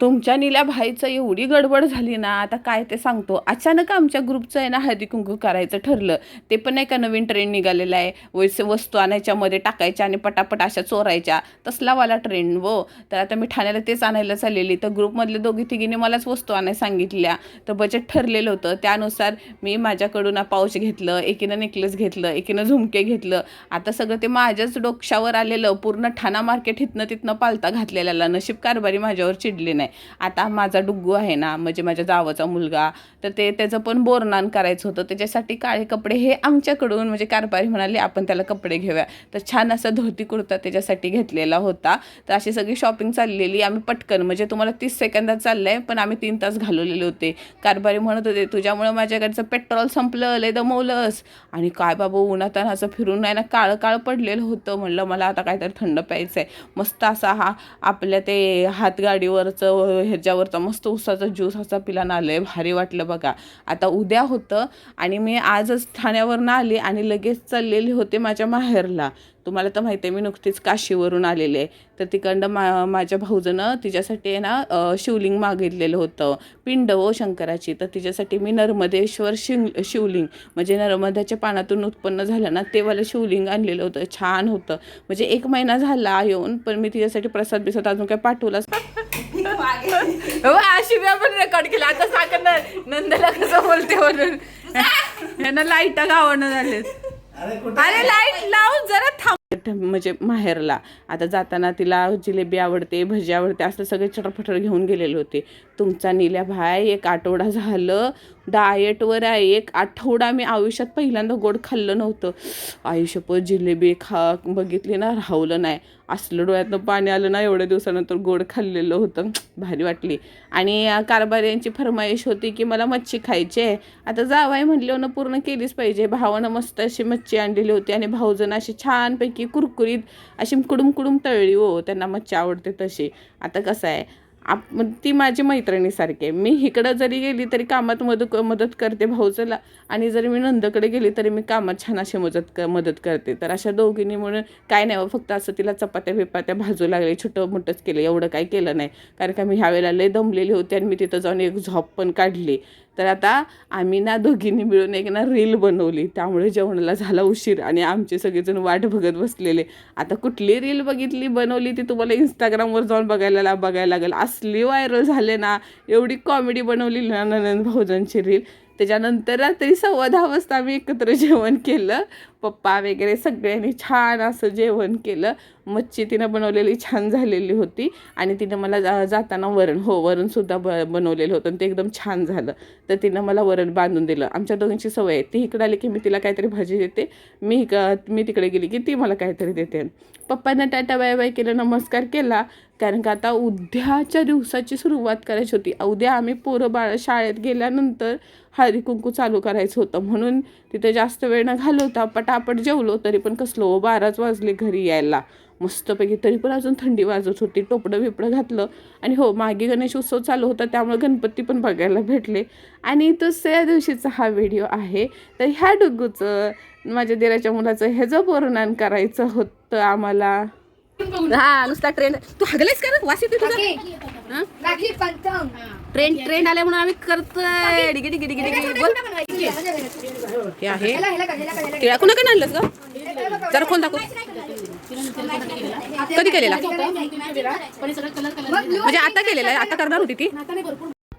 तुमच्या निल्या भाईचं एवढी गडबड झाली ना आता काय ते सांगतो. अचानक आमच्या ग्रुपचं आहे ना हळदी कुंकू करायचं ठरलं. ते पण नाही का नवीन ट्रेंड निघालेला आहे. वैसे वस्तू आणायच्यामध्ये टाकायच्या आणि पटापट अशा चोरायच्या. तसला वाला ट्रेंड व. तर आता मी ठाण्याला तेच आणायला चाललेली. तर ग्रुपमधले दोघी तिघीने मलाच वस्तू आणायला सांगितल्या. तर बजेट ठरलेलं होतं. त्यानुसार मी माझ्याकडून पाऊच घेतलं एकीनं नेकलेस घेतलं एकीनं झुमके घेतलं. आता सगळं ते माझ्याच डोक्षावर आलेलं. पूर्ण ठाणा मार्केट इथनं तिथनं पालता घातलेला नशीब कारभारी माझ्यावर चिडली नाही. आता माझा डुग्गू आहे ना म्हणजे माझ्या जावाचा मुलगा तर ते त्याचं पण बोरनान करायचं होतं. त्याच्यासाठी काळे कपडे हे आमच्याकडून म्हणजे कारभारी म्हणाले आपण त्याला कपडे घेऊया. तर छान असा धोती कुर्ता त्याच्यासाठी घेतलेला होता. तर अशी सगळी शॉपिंग चाललेली. आम्ही पटकन म्हणजे तुम्हाला तीस सेकंदात चाललंय पण आम्ही तीन तास घालवलेले होते. कारभारी म्हणत होते तुझ्यामुळं माझ्याकडचं पेट्रोल संपलं लय दमवलंस. आणि काय बाबा उन्हातानाचं फिरून नाही ना काळं काळं पडलेलं होतं. म्हणलं मला आता काहीतरी थंड प्यायचं आहे मस्त असा हा आपल्या ते हातगाडीवरचं ह्याच्यावरचा मस्त उसाचा ज्यूस असा पिलानं आलं आहे भारी वाटलं बघा. आता उद्या होतं आणि मी आजच ठाण्यावरनं आली आणि लगेच चाललेले होते माझ्या माहेरला. तुम्हाला तर माहिती आहे मी नुकतीच काशीवरून आलेले आहे. तर तिकडं मा माझ्या भाऊजनं तिच्यासाठी आहे ना शिवलिंग मागितलेलं होतं. पिंड व शंकराची. तर तिच्यासाठी मी नर्मदेश्वर शिंग शिवलिंग म्हणजे नर्मदाच्या पानातून उत्पन्न झालं ना तेवालं शिवलिंग आणलेलं होतं. छान होतं. म्हणजे एक महिना झाला येऊन पण मी तिच्यासाठी प्रसाद बिसाद अजून काय पाठवलाच हो, अशी मी आपण रेकॉर्ड केला. आता ना नंदला कसं बोलते म्हणून. यांना लाइट गावणं झाले अरे लाइट लावून जरा थांब. म्हणजे माहेरला. आता जाताना तिला जिलेबी आवडते भजी आवडते असं सगळे चटरफटर घेऊन गेलेले होते. तुमचा निल्या भाय एक आठवडा झालं. डाएटवर आहे. एक आठवडा मी आयुष्यात पहिल्यांदा गोड खाल्लं नव्हतं. आयुष्यभर जिलेबी खा बघितली ना राहवलं नाही. असलं डोळ्यातनं पाणी आलं ना एवढ्या दिवसानंतर गोड खाल्लेलं होतं. भारी वाटली. आणि अं, कारभाऱ्यांची फरमाईश होती की मला मच्छी खायची आहे. आता जावाय म्हणल्यावर पूर्ण केलीच पाहिजे. भावानं मस्त अशी मच्छी आणलेली होती आणि भाऊजण अशी छानपैकी कुरकुरीत अशी कुडुम कुडुम तळली. हो त्यांना मच्छी आवडते तशी. आता कसं आहे? आप ती माझी मैत्रिणीसारखी आहे. मी इकडं जरी गेली तरी कामात मदत मदत करते भाऊचला आणि जरी मी नंदकडे गेली तरी मी कामात छान अशी मदत क मदत करते. तर अशा दोघींनी म्हणून काय नाही हो, फक्त असं तिला चपात्या बिपात्या भाजू लागले. छोटं मोठंच केलं. एवढं काय केलं नाही. कारण का मी ह्यावेळेला लय दमलेली होती आणि मी तिथं जाऊन एक झॉप पण काढली. तर आता आम्ही ना दोघींनी मिळून एक ना रील बनवली. त्यामुळे जेवणाला झाला उशीर आणि आमचे सगळेजण वाट बघत बसलेले. आता कुठली रील बघितली बनवली ती तुम्हाला इंस्टाग्रामवर जाऊन बघायला ला- बघायला लागेल. असली व्हायरल झाले ना एवढी कॉमेडी बनवली ना नंद भाऊजांची रील. त्याच्यानंतर रात्री सव्वा दहा वाजता आम्ही एकत्र जेवण केलं. पप्पा वगैरे सगळ्यांनी छान असं जेवण केलं. मच्छी तिनं बनवलेली छान झालेली होती. आणि तिनं मला जा जाताना वरण हो वरणसुद्धा ब बनवलेलं होतं आणि ते एकदम छान झालं. तर तिनं मला वरण बांधून दिलं. आमच्या दोघांची सवय आहे. ती इकडं आली की मी तिला काहीतरी भाजी देते. मी इक मी तिकडे गेली की ती मला काहीतरी देते. पप्पांना टाटा बाय बाय केलं नमस्कार केला. कारण का आता उद्याच्या दिवसाची सुरुवात करायची होती. उद्या आम्ही पोरं बाळ शाळेत गेल्यानंतर हळदीकुंकू चालू करायचं होतं. म्हणून तिथे जास्त वेळ न घालवता पटापट जेवलो तरी पण कसलो हो, बाराच वाजले घरी यायला. मस्तपैकी तरी पण अजून थंडी वाजत होती. टोपडं बिपडं घातलं. आणि हो मागे गणेश उत्सव चालू होता त्यामुळे गणपती पण बघायला भेटले. आणि दुसऱ्या दिवशीचा हा व्हिडिओ आहे. तर ह्या डुग्गूचं माझ्या दिराच्या मुलाचं ह्याचं वर्णन करायचं होतं आम्हाला. हा नुसता ट्रेंड तू हगलेस का? वास येते तुझा? हा? राखी पंचम ट्रेंड म्हणून आम्ही करतोय. डिगी डिगी डिगी डिगी. बोल. हे आहे. तिळा कुणाकडे आणलंस ग? जरा खोल दाखव. कधी केलेला? म्हणजे आता केलेला आहे. आता करणार होती ती?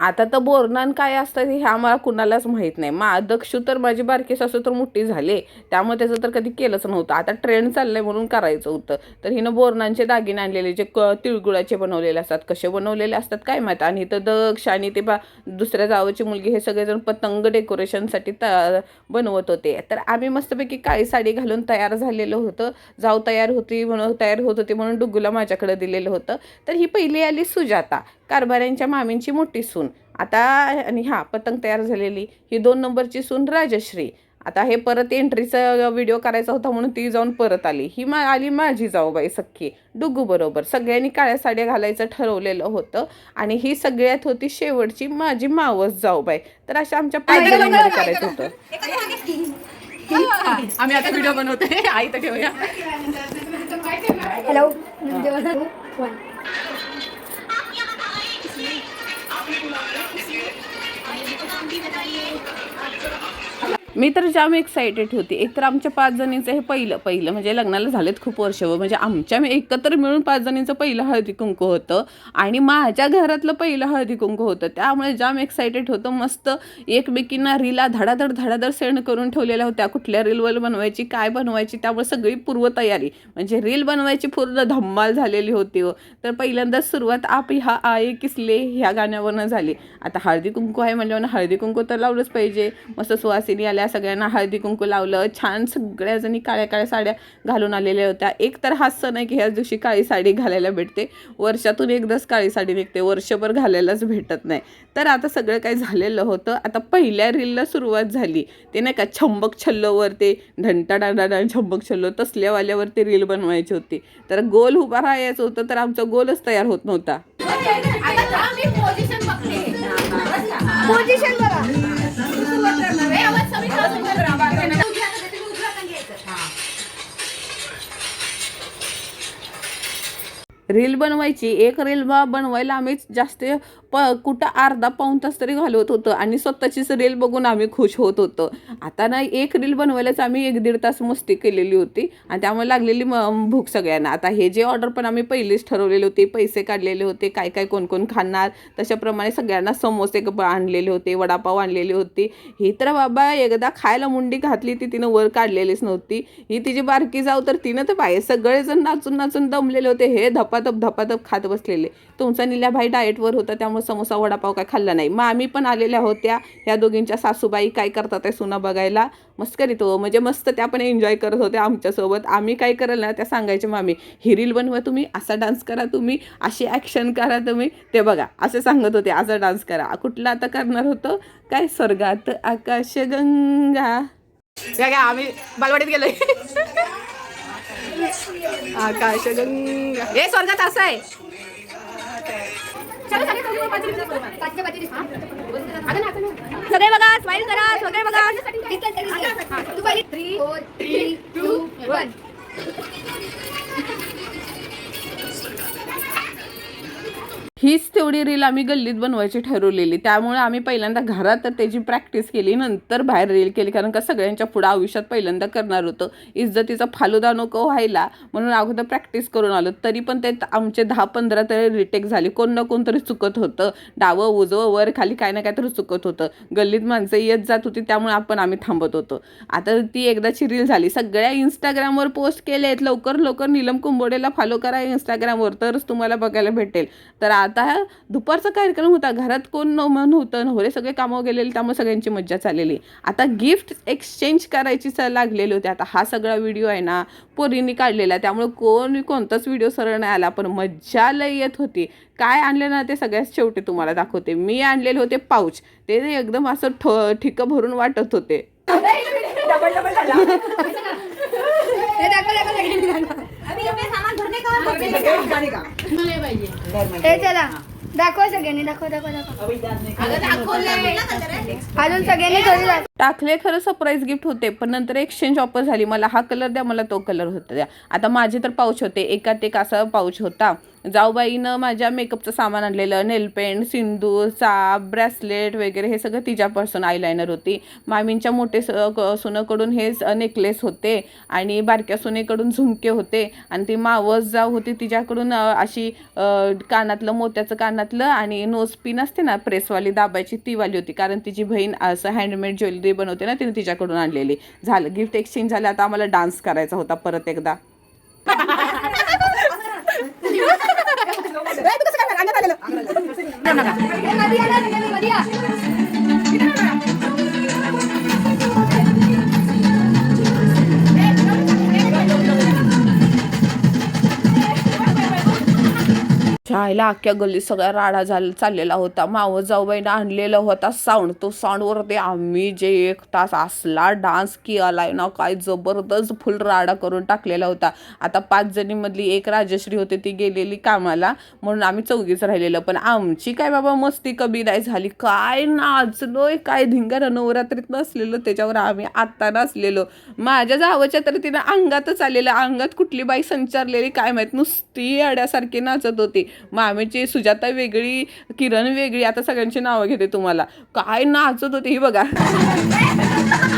आता तर बोरनान काय असतं हे आम्हाला कुणालाच माहीत नाही. मा दक्षू तर माझी बारकी सासू तर मोठी झाले. त्यामुळे त्याचं तर कधी केलंच नव्हतं. आता ट्रेंड चाललंय म्हणून करायचं होतं. तर हिनं बोरनांचे दागिने आणलेले जे क तिळगुळाचे बनवलेले असतात. कसे बनवलेले असतात काय माहीत? आणि तर दक्ष आणि ते बा दुसऱ्या जावाची मुलगी हे सगळेजण पतंग डेकोरेशनसाठी त बनवत होते. तर आम्ही मस्तपैकी काळी साडी घालून तयार झालेलं होतं. जाऊ तयार होती म्हणून तयार होत होती म्हणून डुग्गूला माझ्याकडे दिलेलं होतं. तर ही पहिली आली सुजाता. कारभाऱ्यांच्या मामींची मोठी सून. आता आणि हा पतंग तयार झालेली ही दोन नंबरची सून राजश्री. आता हे परत एंट्रीचा व्हिडिओ करायचा होता म्हणून ती जाऊन परत आली. ही मा आली माझी जाऊबाई सख्खी. डुग्गू बरोबर. सगळ्यांनी काळ्या साड्या घालायचं ठरवलेलं होतं आणि ही सगळ्यात होती शेवटची माझी मावस जाऊबाई. तर अशा आमच्या पाच जणींमध्ये करायचं होतं. आम्ही आता व्हिडिओ आई तर ठेवूया. हॅलो आपने बुलाया भी बताइए। मी तर जाम एक्साइटेड होती. एकतर आमच्या पाच जणींचं हे पहिलं पहिलं म्हणजे लग्नाला झालेत खूप वर्ष म्हणजे आमच्या एकत्र मिळून पाच जणींचं पहिलं हळदी कुंकू होतं आणि माझ्या घरातलं पहिलं हळदी कुंकू होतं. त्यामुळे जाम एक्साइटेड होतं. मस्त एकमेकींना रीला धडाधड धडाधड सेंड करून ठेवलेल्या होत्या. कुठल्या रीलवर बनवायची काय बनवायची त्यामुळे सगळी पूर्वतयारी. म्हणजे रील बनवायची पूर्ण धम्माल झालेली होती हो तर पहिल्यांदाच सुरुवात आप ह्या आये किसले ह्या गाण्यावरनं झाली. आता हळदी कुंकू आहे म्हणजे हळदी कुंकू तर लावलंच पाहिजे. मस्त सुवासिनी आल्या सगळ्यांना हळदी कुंकू लावलं. छान सगळ्या जणी काळ्या काळ्या साड्या घालून आलेल्या होत्या. एक तर हा सण आहे की ह्याच दिवशी काळी साडी घालायला भेटते. वर्षातून एकदाच काळी साडी निघते. वर्षभर घालायलाच भेटत नाही. तर आता सगळं काही झालेलं होतं. आता पहिल्या रीलला सुरुवात झाली. ते नाही का छंबक छल्लोवर ते ढंटा डांडा छंबक छल्लो तसल्यावाल्यावर ते रील बनवायची होती. तर गोल उभा राहायचं होतं तर आमचा गोलच तयार होत नव्हता. पोझिशन बघा. रील बनवायची एक रील बनवायला आम्हीच जास्त प कुठं अर्धा पाऊण तास तरी घालवत होतं आणि स्वतःचीच रील बघून आम्ही खुश होत होतो. आता ना एक रील बनवायलाच आम्ही एक दीड तास मस्ती केलेली होती आणि त्यामुळे लागलेली म भूक सगळ्यांना. आता हे जे ऑर्डर पण आम्ही पहिलीच ठरवलेले होते पैसे काढलेले होते काय काय कोण कोण खाणार तशाप्रमाणे सगळ्यांना समोसे आणलेले होते वडापाव आणलेले होते. ही तर बाबा एकदा खायला मुंडी घातली ती तिनं वर काढलेलीच नव्हती. ही तिची बारकी जाऊ तर तिनं तर बाहेर सगळेजण नाचून नाचून दमलेले होते. हे धपाधप धपाधप खात बसलेले. तुमचा निल्या भाई डाएटवर होता त्यामुळे समोसा वडापाव काय खाल्ला नाही. मग आम्ही पण आलेल्या होत्या. ह्या दोघींच्या सासूबाई काय करतात आहे सुना बघायला. मस्त करीत हो म्हणजे मस्त त्या पण एन्जॉय करत होत्या आमच्यासोबत. आम्ही काय करायला ना त्या सांगायच्या मामी ही रील बनवा तुम्ही असा डान्स करा तुम्ही अशी ॲक्शन करा तुम्ही. ते बघा असे सांगत होते असा डान्स करा. कुठला आता करणार होतं? काय? स्वर्गात आकाशगंगा काय काय आम्ही बालवाडीत गेलोय. आकाशगंगा हे स्वर्गात असं आहे. सगळे बघा स्माइल करा सगळे बघा. Three four three two one हीच तेवढी रील आम्ही गल्लीत बनवायची ठरवलेली. त्यामुळे आम्ही पहिल्यांदा घरात तर त्याची प्रॅक्टिस केली नंतर बाहेर रील केली कारण का सगळ्यांच्या पुढं आयुष्यात पहिल्यांदा करणार होतं. इज्जतीचा फालुदा नको व्हायला म्हणून अगोदर प्रॅक्टिस करून आलो. तरी पण ते आमचे दहा पंधरा तरी रिटेक झाली. कोण ना कोण तरी चुकत होतं. डावं उजवं वर खाली काय ना काय तरी चुकत होतं. गल्लीत माणसं येत जात होती त्यामुळे आपण आम्ही थांबत होतो. आता ती एकदाची रील झाली. सगळ्या इंस्टाग्रामवर पोस्ट केले आहेत लवकर लवकर नीलम कुंबोडेला फॉलो करा इंस्टाग्रामवर तरच तुम्हाला बघायला भेटेल. तर आता दुपारचा कार्यक्रम होता. घरात कोण न मन होतं नवरे सगळे कामावर गेलेले त्यामुळे सगळ्यांची मज्जा चाललेली. आता गिफ्ट एक्सचेंज करायची स- लागलेली होती. आता हा सगळा व्हिडिओ आहे ना पोरींनी काढलेला. त्यामुळे कोण कोणताच व्हिडिओ सरळ नाही आला पण मज्जा लय येत होती. काय आणले ना ते सगळ्यात शेवटी तुम्हाला दाखवते. मी आणलेले होते पाऊच. ते एकदम असं ठ ठिकं भरून वाटत होते. हे दाखव चला सगळ्यांनी दाखव दाखव दाखव. अजून सगळ्यांनी थोडी दाखव. टाकले खरं सरप्राईज गिफ्ट होते पण नंतर एक्सचेंज ऑफर झाली. मला हा कलर द्या मला तो कलर होता द्या. आता माझे तर पाऊच होते. एकात एक असा पाऊच होता. जाऊबाईनं माझ्या मेकअपचं सामान आणलेलं. नेलपेंट सिंदूर चाप ब्रेसलेट वगैरे हे सगळं तिच्यापासून आयलायनर होती. मामींच्या मोठे स क- सुनेकडून हे नेकलेस होते. आणि बारक्या सुनेकडून झुमके होते. आणि ती मावस जाऊ होती तिच्याकडून अशी कानातलं मोत्याचं कानातलं आणि नोज पिन असते ना प्रेसवाली दाबायची तीवाली होती. कारण तिची बहीण असं हँडमेड ज्वेलरी बनवते ना तिने तिच्याकडून आणलेली. झालं गिफ्ट एक्सचेंज झालं आता आम्हाला डान्स करायचा होता परत एकदा. हे अख्ख्या गल्ली सगळा राडा झाला चाललेला होता. मावस जाऊबाईनं आणलेला होता साऊंड. तो साऊंडवरती आम्ही जे एक तास असला डान्स केलाय ना काय जबरदस्त फुल राडा करून टाकलेला होता. आता पाच जणीमधली एक राजश्री होती ती गेलेली कामाला. म्हणून आम्ही चौघीच राहिलेलं. पण आमची काय बाबा मस्ती कमी नाही झाली. काय नाचलोय काय धिंगारा नवरात्रीत नसलेलं त्याच्यावर आम्ही आत्ता नसलेलो माझ्या जावच्या तर तिनं अंगातच आलेलं. अंगात कुठली बाई संचारलेली काय माहीत नुसती अड्यासारखी नाचत होती. मामीची सुजाता वेगळी किरण वेगळी आता सगळ्यांची नावं घेते तुम्हाला. काय नाचत होते ही बघा.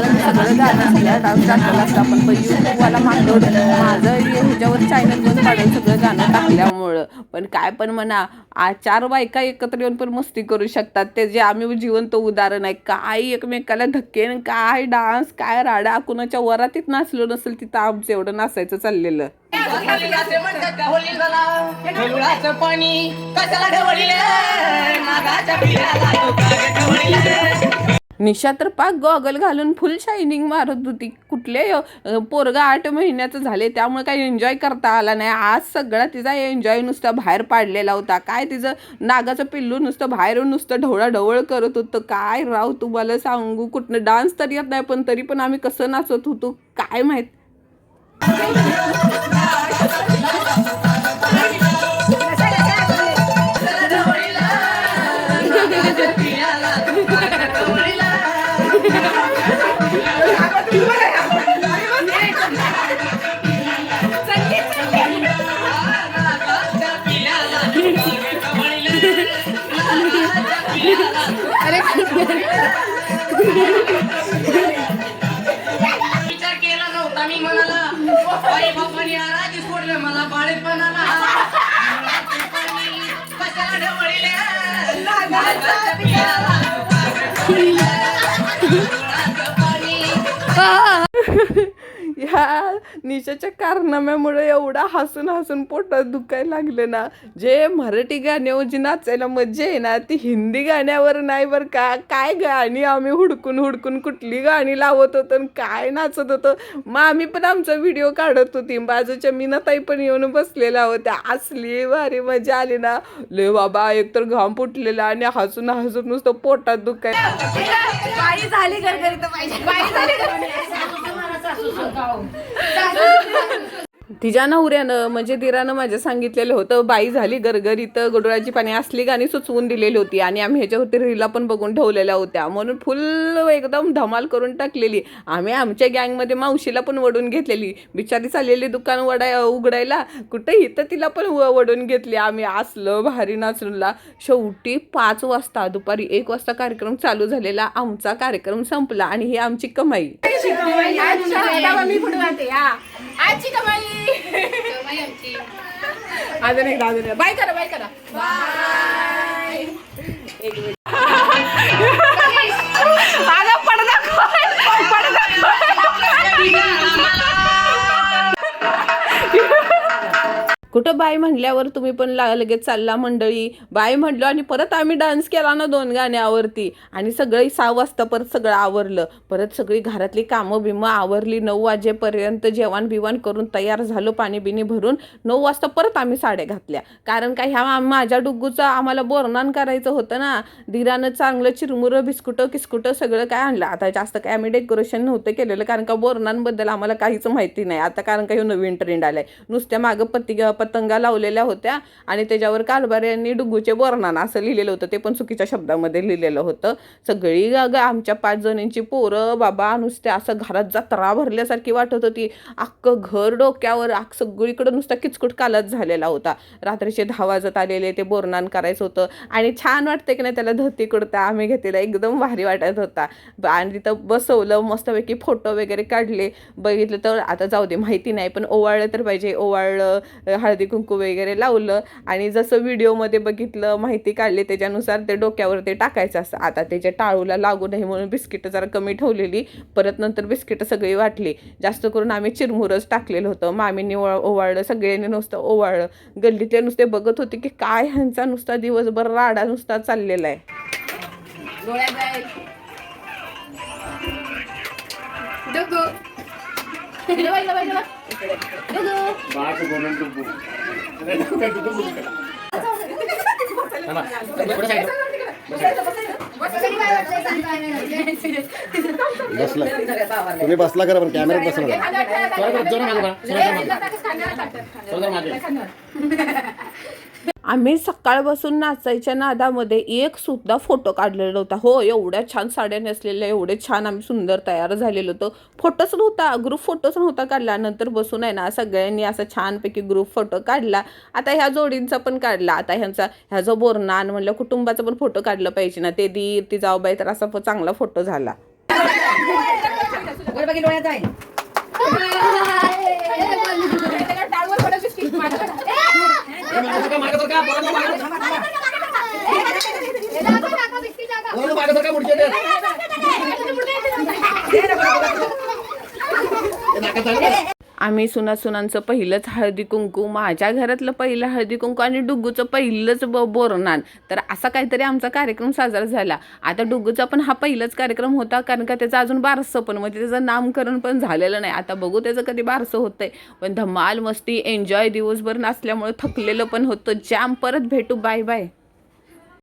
कारण सगळं गाणं सगळ्या डान्स दाखवला असतं आपण पण यूट्यूबवाला मागवलं माझं ह्याच्यावर चॅनलवर काढून सगळं गाणं टाकल्यामुळं. पण काय पण म्हणा आ चार बायका एकत्र येऊन पण मस्ती करू शकतात. ते जे आम्ही जिवंत उदाहरण आहे. काय एकमेकाला धक्के काय डान्स काय राडा कुणाच्या वरातीत नाचलो नसेल तिथं आमचं एवढं नाचायचं चाललेलं. पाणी निशा तर पाक गॉगल घालून फुल शायनिंग मारत होती. कुठले पोरगा आठ महिन्याचं झाले त्यामुळे काही एन्जॉय करता आला नाही. आज सगळा तिचा एन्जॉय नुसता बाहेर पाडलेला होता. काय तिचं नागाचं पिल्लू नुसतं बाहेरून नुसतं ढवळाढवळ करत होतं. काय राव तुम्हाला सांगू? कुठनं डान्स तर येत नाही पण तरी पण आम्ही कसं नाचत होतो? काय माहीत? विचार केला नव्हता मी म्हणाला आई बापाने आराधी सोडलं मला बाळेपणाला. कशाला ढवळीले नागाच्या पिल्याला तू का ग ढवळीले? ढवळाचं पाणी ह्या निशाच्या कारनाम्यामुळे एवढा हसून हसून पोटात दुखायला लागलं ना. जे मराठी गाण्यावर जी नाचायला मजा आहे ना ती हिंदी गाण्यावर नाही बरं का. काय गाणी आम्ही हुडकून हुडकून कुठली गाणी लावत होतो आणि काय नाचत होतो. मग आम्ही पण आमचा व्हिडिओ काढत होती. बाजूच्या मीनाताई पण येऊन बसलेल्या होत्या. असली भारी मजा आली ना. ले बाबा एकतर घाम फुटलेला आणि हसून हसून नुसतं पोटात दुखायला बाई झाली गरगरीत पाहिजे बाई झाली तिच्या नवऱ्यानं म्हणजे दिरानं माझ्या सांगितलेलं होतं बाई झाली गरगरीत गडोळाची पाणी असली गाणी सुचवून दिलेली होती आणि आम्ही ह्याच्यावरती रीला पण बघून ठेवलेल्या होत्या. म्हणून फुल एकदम धमाल करून टाकलेली. आम्ही आमच्या गँगमध्ये मावशीला पण वडून घेतलेली. बिचारी चाललेली दुकान वडाय उघडायला कुठं इथं तिला पण वडून घेतली. आम्ही असलं भारी नाचूनला. शेवटी पाच वाजता दुपारी एक वाजता कार्यक्रम चालू झालेला. आमचा कार्यक्रम संपला आणि ही आमची कमाई. आजची कमाई अजून एकदा अजून एकदा. बाय करा बाय करा. बाय. अगं बाय म्हणल्यावर तुम्ही पण ला- लगेच चालला मंडळी. बाय म्हणलो आणि परत आम्ही डान्स केला ना दोन गाण्यावरती. आणि सगळी सहा वाजता परत सगळं आवरलं. परत सगळी घरातली कामं बिमं आवरली. नऊ वाजेपर्यंत जेवण बिवण करून तयार झालो पाणी बिणी भरून. नऊ वाजता परत आम्ही साड्या घातल्या. कारण का ह्या माझ्या डुग्गूचं आम्हाला बोरणान करायचं होतं ना. धीरानं चांगलं चिरमुरं बिस्कुटं किस्कुटं सगळं काय आणलं. आता जास्त काय आम्ही डेकोरेशन नव्हतं केलेलं. कारण का बोरणांबद्दल आम्हाला काहीच माहिती नाही. आता कारण काही नवीन ट्रेंड आलाय. नुसत्या मागं पती पतंग लावलेल्या होत्या आणि त्याच्यावर कारभार डुगूचे डुग्गूचे असं लिहिलेलं होतं. ते पण चुकीच्या शब्दामध्ये लिहिलेलं होतं. सगळी ग आमच्या पाच जणींची पोरं बाबा नुसत्या असं घरात जत्रा भरल्यासारखी वाटत होती. अख्खं घर डोक्यावर आख सगळीकडं नुसता किचकुट कालच झालेला होता. रात्रीचे दहा वाजत आलेले ते बोरनान करायचं होतं. आणि छान वाटतं की नाही त्याला धोती कुडता आम्ही घेतलेला एकदम भारी वाटत होता. ब- आणि तिथं बसवलं मस्तपैकी फोटो वगैरे काढले. बघितलं तर आता जाऊ दे माहिती नाही पण ओवाळलं तर पाहिजे. ओवाळलं हळदी कुंकू वगैरे लावलं आणि जसं व्हिडिओमध्ये बघितलं माहिती काढली त्याच्यानुसार ते डोक्यावर ते टाकायचं असतं आता त्याच्या टाळूला लागू नये म्हणून बिस्किटं जरा कमी ठेवलेली परत नंतर बिस्किटं सगळी वाटली. जास्त करून आम्ही चिरमुरच टाकलेलं होतं. मामीने ओवा ओवाळलं सगळ्यांनी नुसतं ओवाळलं. गल्लीतले नुसते बघत होते की काय ह्यांचा नुसता दिवसभर राडा नुसता चाललेला आहे. बसला तुम्ही बसला करा पण कॅमेऱ्यात बसला आम्ही सकाळपासून नाचायच्या नादामध्ये एक सुद्धा फोटो काढलेला नव्हता. हो एवढ्या छान साड्या नेसलेल्या एवढे छान आम्ही सुंदर तयार झालेलो होतो. फोटोच नव्हता ग्रुप फोटोच नव्हता काढला. नंतर बसून आहे ना सगळ्यांनी असा छानपैकी ग्रुप फोटो काढला. आता ह्या जोडींचा पण काढला. आता ह्यांचा ह्या जो बोरनान म्हणलं कुटुंबाचा पण फोटो काढला पाहिजे ना. ते दीर ती जाऊबाई तर असा चांगला फोटो झाला. वर बघी डोळ्यात आहे आम्ही सुनासुनांचं पहिलंच हळदी कुंकू माझ्या घरातलं पहिलं हळदी कुंकू आणि डुग्गूचं पहिलंच ब बोरनान. तर असा काहीतरी आमचा कार्यक्रम साजरा झाला. आता डुग्गूचा पण हा पहिलाच कार्यक्रम होता कारण का त्याचं अजून बारसं पण म्हणजे त्याचं नामकरण पण झालेलं नाही. आता बघू त्याचं कधी बारसं होतं आहे पण धमाल मस्ती एन्जॉय दिवसभर नसल्यामुळे थकलेलं पण होतं. जाम. परत भेटू. Bye bye.